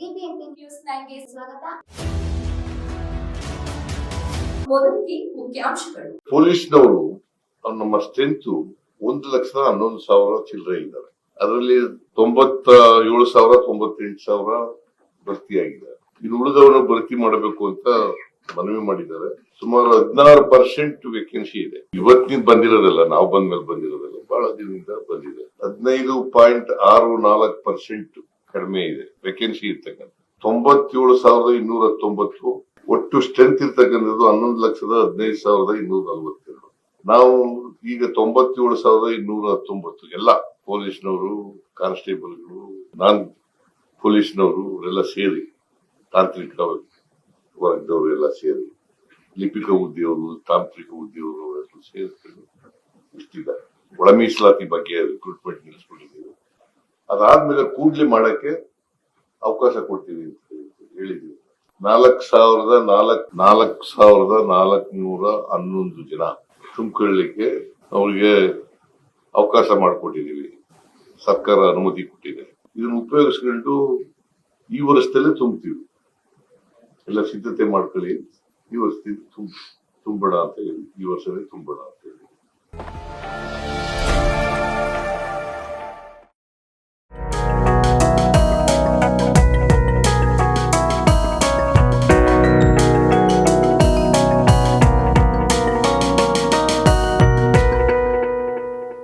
News ಸ್ವಾಗತ. ಪೊಲೀಸ್ನವರು ನಮ್ಮ ಸ್ಟ್ರೆಂತ್ ಒಂದು ಲಕ್ಷದ ಹನ್ನೊಂದು ಸಾವಿರ ಚಿಲ್ಲರೆ ಇದ್ದಾರೆ. ಅದರಲ್ಲಿ ತೊಂಬತ್ತ ಏಳು ಸಾವಿರ, ತೊಂಬತ್ತೆಂಟು ಸಾವಿರ ಭರ್ತಿಯಾಗಿದೆ. ಇನ್ನು ಉಳಿದವರನ್ನು ಭರ್ತಿ ಮಾಡಬೇಕು ಅಂತ ಮನವಿ ಮಾಡಿದ್ದಾರೆ. ಸುಮಾರು ಹದಿನಾರು ಪರ್ಸೆಂಟ್ ವೇಕೆನ್ಸಿ ಇದೆ. ಇವತ್ತಿನ ಬಂದಿರೋದಲ್ಲ, ನಾವು ಬಂದ ಮೇಲೆ ಬಂದಿರೋದಲ್ಲ ಬಹಳ ದಿನದಿಂದ ಬಂದಿದೆ. ಹದಿನೈದು ಪಾಯಿಂಟ್ ಆರು ನಾಲ್ಕು ಪರ್ಸೆಂಟ್ ಕಡಿಮೆ ಇದೆ ವೇಕೆನ್ಸಿ ಇರ್ತಕ್ಕಂಥ ತೊಂಬತ್ತೇಳು ಸಾವಿರದ ಇನ್ನೂರ ಹತ್ತೊಂಬತ್ತು ಒಟ್ಟು ಸ್ಟ್ರೆಂತ್ ಇರ್ತಕ್ಕಂಥದ್ದು ಹನ್ನೊಂದು ಲಕ್ಷದ ಹದಿನೈದು ಸಾವಿರದ ಇನ್ನೂರ ನಲವತ್ತೆರಡು ನಾವು ಈಗ ತೊಂಬತ್ತೇಳು ಸಾವಿರದ ಇನ್ನೂರ ಹತ್ತೊಂಬತ್ತು ಎಲ್ಲ ಪೊಲೀಸ್ನವರು, ಕಾನ್ಸ್ಟೇಬಲ್ಗಳು, ನಾನ್ ಪೊಲೀಸ್ನವರು ಎಲ್ಲ ಸೇರಿ ತಾಂತ್ರಿಕ ವರ್ಗದವರು ಎಲ್ಲ ಸೇರಿ, ಲಿಪಿಕ ಉದ್ಯೋಗರು ತಾಂತ್ರಿಕ ಉದ್ಯೋಗರು ಸೇರಿಕೊಂಡು ಇಷ್ಟಿದ್ದಾರೆ ಒಳ ಮೀಸಲಾತಿ ಬಗ್ಗೆ ರಿಕ್ರೂಟ್ಮೆಂಟ್ ನಿಲ್ಲಿಸ್ಬಿಟ್ಟಿದ್ದೀವಿ. ಅದಾದ್ಮೇಲೆ ಕೂಡ್ಲಿ ಮಾಡಕ್ಕೆ ಅವಕಾಶ ಕೊಡ್ತೀವಿ ಅಂತ ಹೇಳಿದ್ವಿ. ನಾಲ್ಕ್ ಸಾವಿರದ ನಾಲ್ಕ್ ನಾಲ್ಕ್ ಸಾವಿರದ ನಾಲ್ಕುನೂರ ಹನ್ನೊಂದು ಜನ ತುಂಬಿಕೊಳ್ಳಲಿಕ್ಕೆ ಅವ್ರಿಗೆ ಅವಕಾಶ ಮಾಡಿಕೊಟ್ಟಿದ್ದೀವಿ ಸರ್ಕಾರ ಅನುಮತಿ ಕೊಟ್ಟಿದೆ. ಇದನ್ನು ಉಪಯೋಗಿಸ್ಕೊಂಡು ಈ ವರ್ಷದಲ್ಲೇ ತುಂಬ್ತೀವಿ. ಎಲ್ಲ ಸಿದ್ಧತೆ ಮಾಡ್ಕೊಳ್ಳಿ. ಈ ವರ್ಷದಿಂದ ತುಂಬ ತುಂಬೋಣ ಅಂತ ಹೇಳಿ, ಈ ವರ್ಷವೇ ತುಂಬೋಣ ಅಂತ ಹೇಳಿ.